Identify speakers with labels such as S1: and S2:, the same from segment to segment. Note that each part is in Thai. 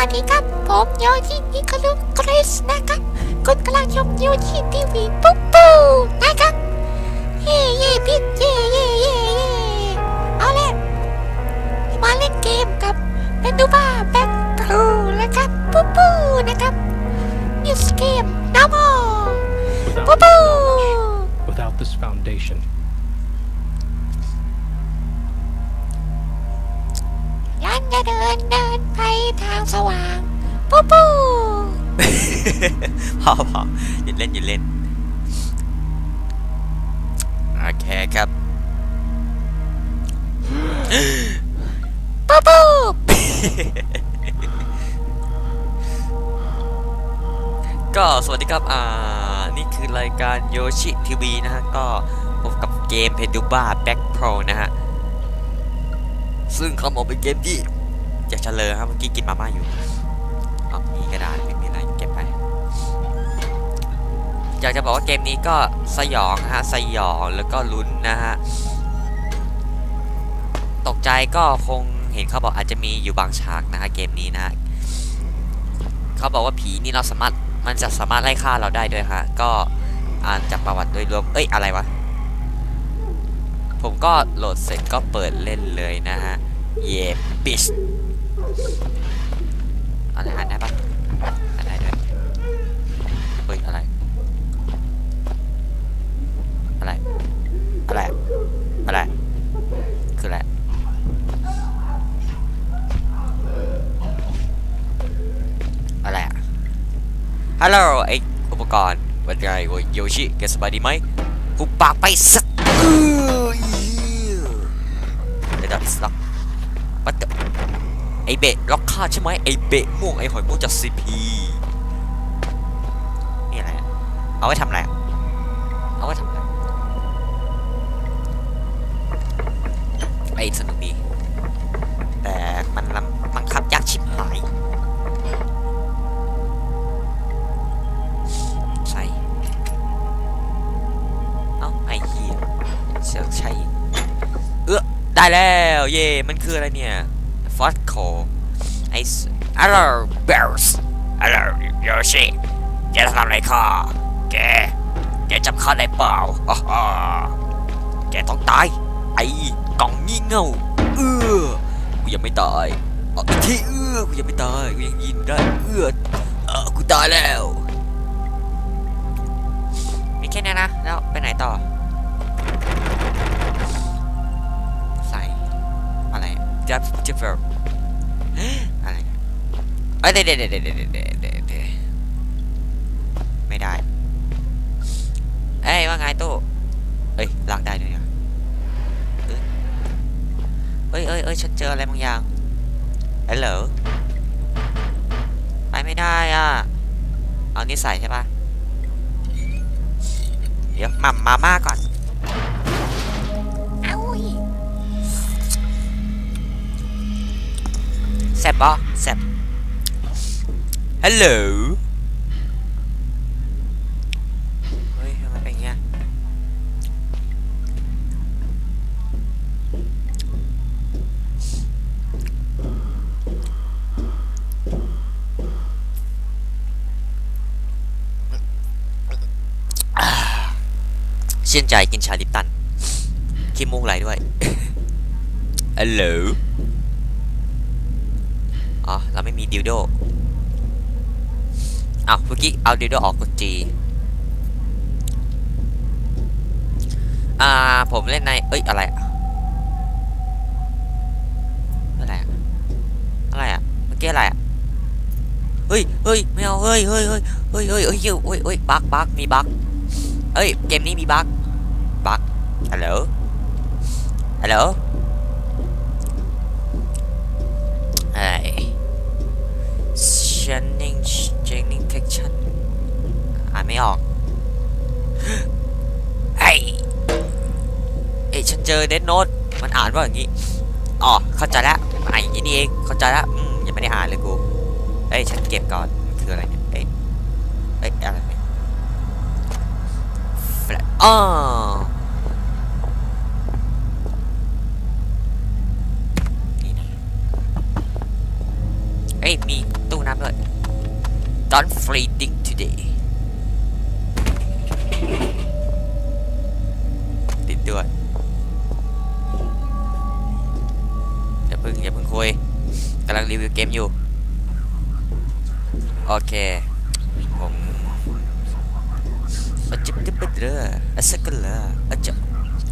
S1: วัสดีครับ ผมโยชินิคารุคริสนะครับคุณกำลังชมโยชิทีวีปุ๊บปุ๊บนะครับเย่เย่พี่เย่เย่เย่เย่เอาเลยมาเล่นเกมกับเมนูบ้าแบ็คพลูนะครับปุ๊บปุ๊บนะครับ New game now more ปุ๊บ
S2: Without,
S1: ปุ๊บ
S2: without this foundation,
S1: ยันจะเดินเดินไปทางสว่างปุ๊บปุ๊บ
S3: พอพอหยุดเล่นหยุดเล่นโอเคครับ
S1: ปุ๊บปุ๊บ
S3: ก็สวัสดีครับ อ่า นี่คือรายการโยชิทีวีนะฮะ ก็พบกับเกมเพดูบ้าแบ็คโปรนะฮะ ซึ่งเขาบอกเป็นเกมที่อยากจะเลยครับเมื่อกี้กินมาม่าอยู่เอานี่ก็ได้ไม่มีอะไรเก็บไปอยากจะบอกว่าเกมนี้ก็สยองนะฮะสยองแล้วก็ลุ้นนะฮะตกใจก็คงเห็นเขาบอกอาจจะมีอยู่บางฉากนะฮะเกมนี้นะฮะเขาบอกว่าผีนี่เราสามารถมันจะสามารถไล่ฆ่าเราได้ด้วยฮะก็อ่านจากประวัติโดยรวมเอ้ยอะไรวะ ผมก็โหลดเสร็จก็เปิดเล่นเลยนะฮะ เย่บิชอะไรอ่านได้ปะอ่านได้ด้วยเฮ้ยอะไร อะไร อะไร อะไร คืออะไรอะไรอะฮัลโหลไออุปกรณ์วันไงวะโยชิแกสบายดีไหมหุบปากไปสักับสักปัดไอเบะล็อกค่าใช่ไหมไอเบะม่วงไอหอยม่วงจากซีพีนี่อะไรเอาไว้ทำอะไรเอาไว้ทำอะไรไอสนุกดีแต่มันลำบังคับยากชิบหายใช่เอ้าไอเหี้ยเสือกใช่เออ ได้แล้ว เย่มันคืออะไรเนี่ยฟอสโคไอ้อะไรเบลส์อะไรโยชิแกทำอะไรข้าแกแกจำข้าได้เปล่าฮ่าฮ่าแกต้องตาย ไอ้กล่องงี่เง่าเออกูยังไม่ตายอีกทีเออกูยังไม่ตายกูยังยินได้เออเออกูตายแล้วมีแค่นี้นะแล้วไปไหนต่อ จับบเฟอร์อะไรเอ้ยเดี๋ยวเดี๋ยวเดี๋ยวเดี๋ยวเดี๋ยวเดี๋ยวเดี๋ยวไม่ได้ เอ้ยว่าไงตู้เอ้ยลากได้ด้วยเหรอเอ้ยเอ้ยเอ้ยฉันเจออะไรบางอย่างฮัลโหลไปไม่ได้อะ เอานี่ใส่ใช่ปะเดี๋ยวหม่ำมาม่าก่อน แซบปะแซบฮัลโหลเฮ้ยทำไมเป็นงเงี้ยอ่าชื่นใจกินชาลิปตันขี้มูกไหลด้วยฮัลโหล อ๋อ เราไม่มีดิวโดอ้าวเมื่อกี้เอาดิวโดออกกดจีอ่า ผมเล่นใน เอ้ย อะไรอะอะไรอะอะไรอะเมื่อกี้อะไรอะเฮ้ยเฮ้ยไม่เอาเฮ้ยเฮ้ยเฮ้ยเฮ้ยเฮ้ยเฮ้ยเฮ้ยเฮ้ยเฮ้ยบั๊กบักมีบักเฮ้ย เกมนี้มีบักบักฮัลโหลฮัลโหล ไม่ออกไอ้เอ้ยฉันเจอเดนโนตมันอ่านว่าอย่างงี้อ๋อเข้าใจแล้วมันอ่านอย่างนี้นี่เองเข้าใจแล้วอืมยังไม่ได้อ่านเลยกูเอ้ยฉันเก็บก่อนมันคืออะไรเนี่ยเอ้ยเอ้ยอะไรเนี่ย Flat อ๋อนี่นะเอ้ยมีตู้น้ำด้วย Don't fleeting today ด้วยอย่าเพิ่งอย่าเพิ่งคุยกำลังรีวิวเกมอยู่ โอเค ผมอาจิบจิบเด้ออาสักกันเลยอาจะ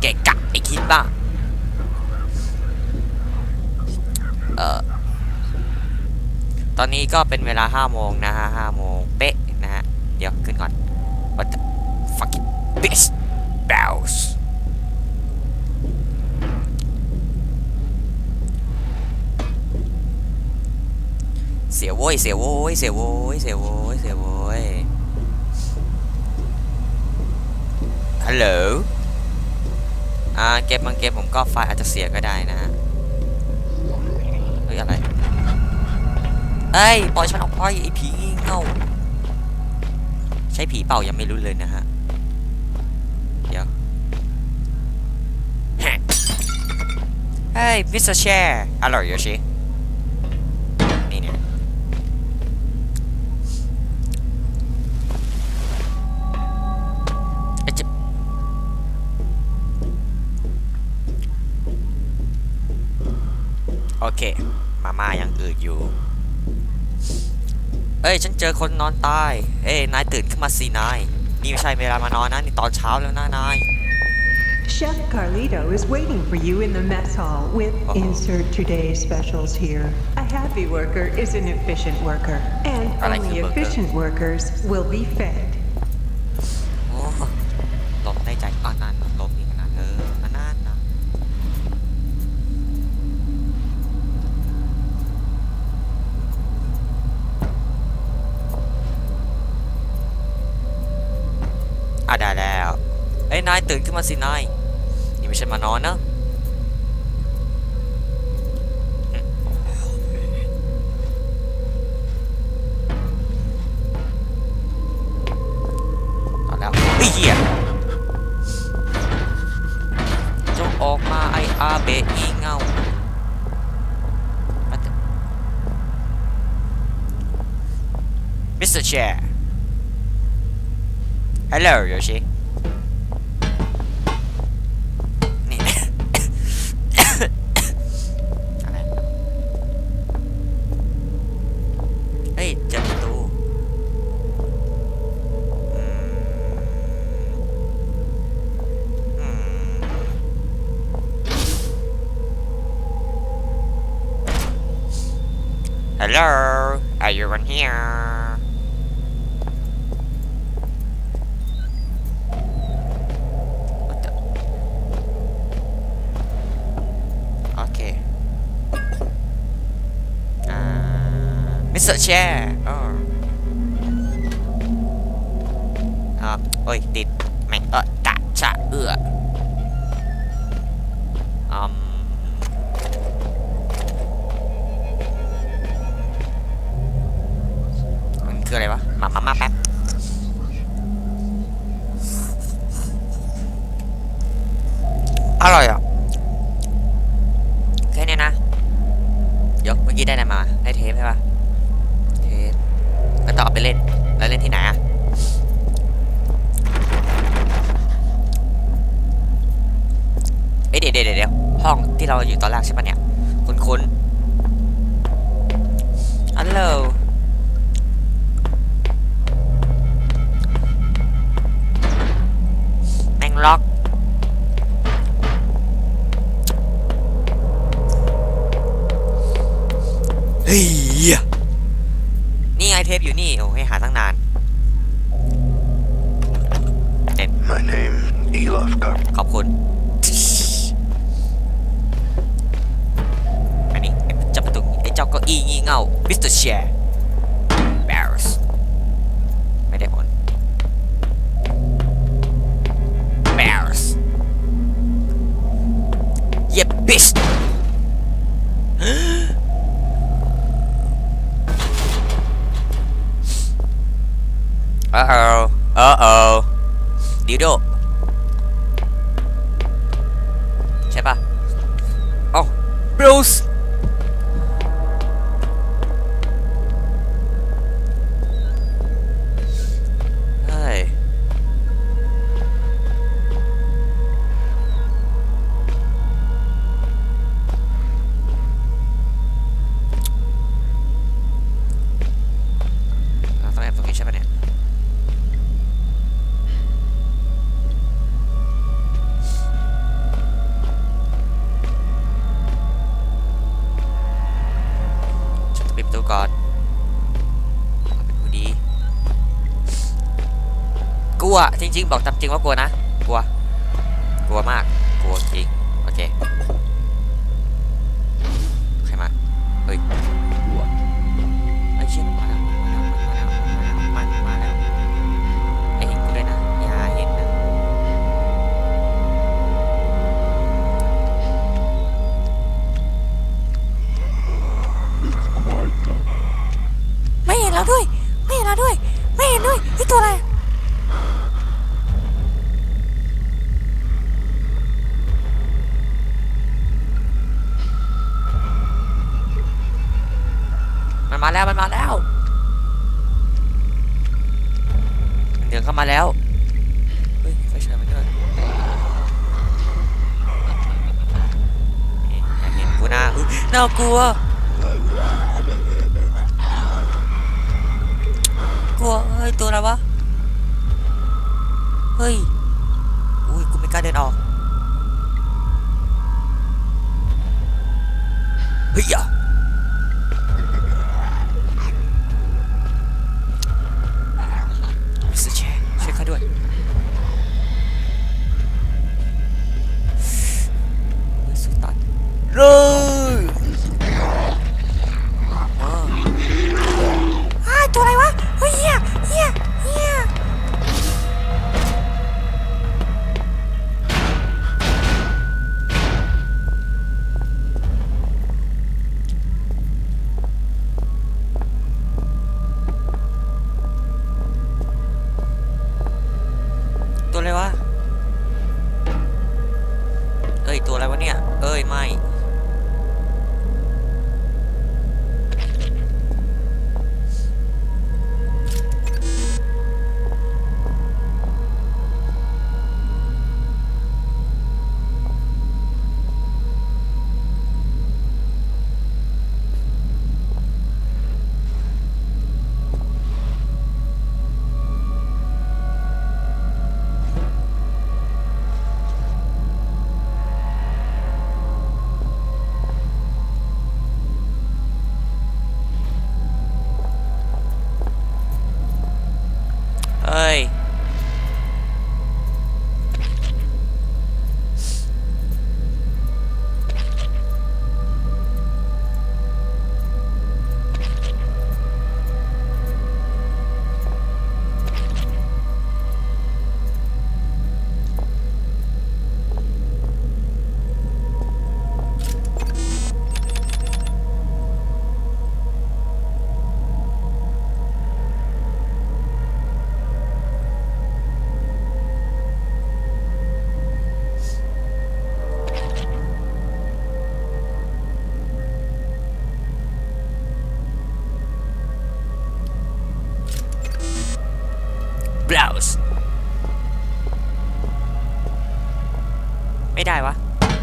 S3: แกะกะไอคิดบ้างเอ่อตอนนี้ก็เป็นเวลา5โมงนะฮะ5โมงเป๊ะนะฮะ เดี๋ยวขึ้นก่อน What the fucking bitch bells เสียโว้ยเสียโว้ยเสียโว้ยเสียโว้ยเสียโว้ยฮัลโหลอ่าเกมบางเกมผมก็ไฟอาจจะเสียก็ได้นะฮะเฮ้ยอะไรเอ้ยปล่อยฉันออกไปไอ้ผีเง่าใช่ผีเป่ายังไม่รู้เลยนะฮะเดี๋ยวเฮ้ยมิสเตอร์แชร์อร่อยอยู่ชิ เค มาม่ายังอืดอยู่ เอ้ย ฉันเจอคนนอนตาย เอ้ย นายตื่นขึ้นมาสินาย นี่ไม่ใช่เวลามานอนนะ นี่ตอนเช้าแล้วนะนาย
S2: Chef Carlito is waiting for you in the mess hall with
S3: Uh-oh.
S2: insert today's specials here. A happy worker is an efficient worker, and
S3: I like
S2: only
S3: the burger.
S2: efficient workers will be fed.
S3: นายตื่นขึ้นมาสินายนี่ไม่ใช่มานอนนะตอนแล้วเฮ้ยเหี้ยจงออกมาไออาเบะอีเงามิสเตอร์แชร์ฮัล Hello? Are you in here? What the? Okay. Uh, Mr. Chair! Oh. Uh, oi, did มามามาแป๊บอร่อยอะแค่เนี้ยนะ เดี๋ยวเมื่อกี้ได้อะไรมา ได้เทปใช่ปะเทปแล้วต่อไปเล่น แล้วเล่นที่ไหนอะเอ้ยเดี๋ยวเดี๋ยวเดี๋ยวห้องที่เราอยู่ตอนแรกใช่ปะเนี่ย คุณคุณฮัลโหล ล็อก เฮ้ย นี่ไงเทปอยู่นี่ โอ้ให้หาตั้งนาน
S4: My name, Elof Gar.
S3: ขอบคุณ อันนี้ไอ้เจ้าประตูไอ้เจ้าเก็อีงี่เง่ามิสเตอร์แชร์ โดใช่ปะเอ้าบรูซ ลัวจริง ๆ บอกตามจริงว่ากลัวนะ กลัว กลัวมาก เข้ามาแล้ว เฮ้ยไฟฉายมันด้วยเอ๊ะอย่าเห็นกูนะอุ๊ยน่ากลัว กลัว เฮ้ย ตัวอะไรวะ เฮ้ย อุ้ย กูไม่กล้าเดินออก เฮ้ยอย่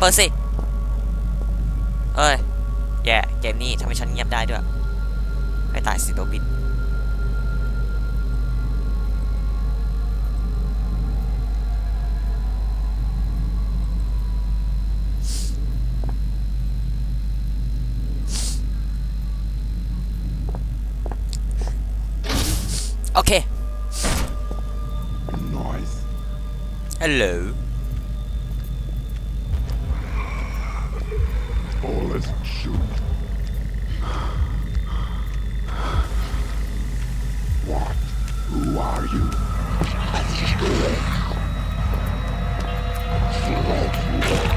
S3: เปิดสิเอ้ย แย่เกมนี้ทำให้ฉันเงียบได้ด้วยให้ตายสิโดบินโอเค
S4: Noise.
S3: Hello
S4: you. I feel like you are. I
S3: feel like you are.